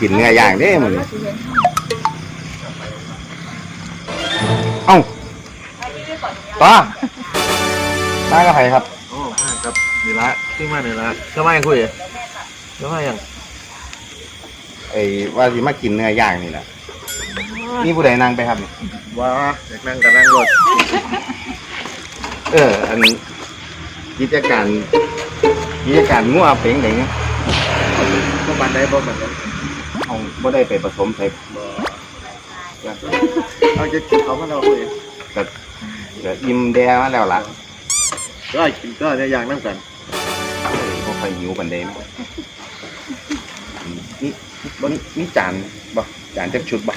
กินเนื้อย่างเด้หมดเลยเอ้าป้าป้ากับใครครับโอ้ป้ากับนี่ละที่มาเนี่ยละทำไมคุยทำไมยังไอ้ว่าที่มากินเนื้อย่างนี่แหละนี่ผู้ใดนั่งไปครับนี่ว้าอยากนั่งก็นั่งรถ เออ อันกิจการกิจการงัวเป่งไหนก็มันได้บ่มันได้เอาบ่ได้ไปผสมใส่บ่เอาจะกินเขามาเราคุยก็ก็อิ่มแดมาแล้วล่ะก็กินก็เนี่ยอย่างนั่งกันเอ้ยบ่ค่อยหิวปานใดนะนี่บ่นี่นี่จานบ่จานจักชุดบ่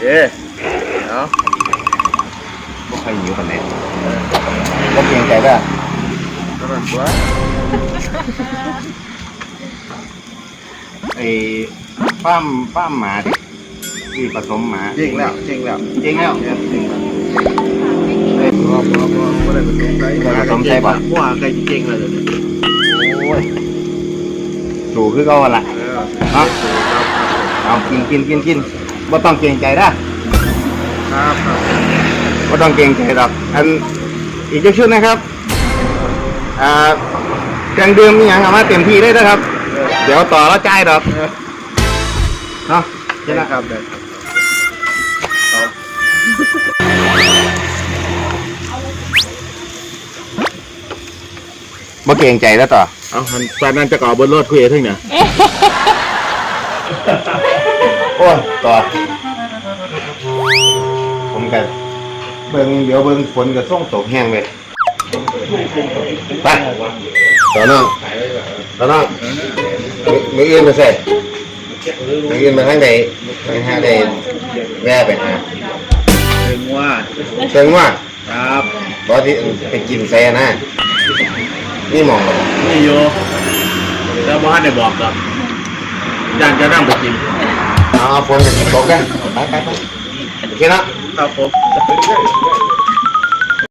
เอ๊ะเอาบ่ ค่อยหิวปานใดบ่เกรงใจเด้อตลอดตัวไอ้ฟาร์มฟาร์มหมาที่ที่ผสมหมาจริงแล้วจริงแล้วจริงแล้วเนี่ยจริงแล้วเอ้ยบ่บ่บ่บ่ได้ผสมใส่บ่ได้ผสมใส่บ่หัวไก่จริงเลยเดี๋ยวนี้โอ้ยสู่คือเก่าหั่นล่ะเออเนาะเอากินกินกินกินบ่ต้องเกรงใจเด้อครับครับ บ่ต้องเกรงใจดอกอันอีกจักชุดนะครับอ่าเครื่องดื่มมีหยังเอามาเต็มที่เลยนะครับ เดี๋ยวต่อแล้วจ่ายดอกเออเนาะเจ้าครับได้ครับเอาบ่เกรงใจแล้วต่อเอาหันตอนนั้นจะก่อบนรถคุยถึงเนี่ยโอ้ยต่อผมกัน เบิ่งเดี๋ยวเบิ่งฝนกับส่งตกแห้งเลยไปต่อน้องต่อน้องมือมืออื่นมาใส่มืออื่นมาทางใดทางหาใดแว่ไปหาถึงว่าเชิงว่าครับบอที่ไปกินแซ่นะนี่หมองบ่นี่โยแล้วบ้านเนี่ยบอกกับอยากจะนั่งไปกินเอาเอาฝนกับกินตกกันไปไปไปโอเคเนาะ ครับผม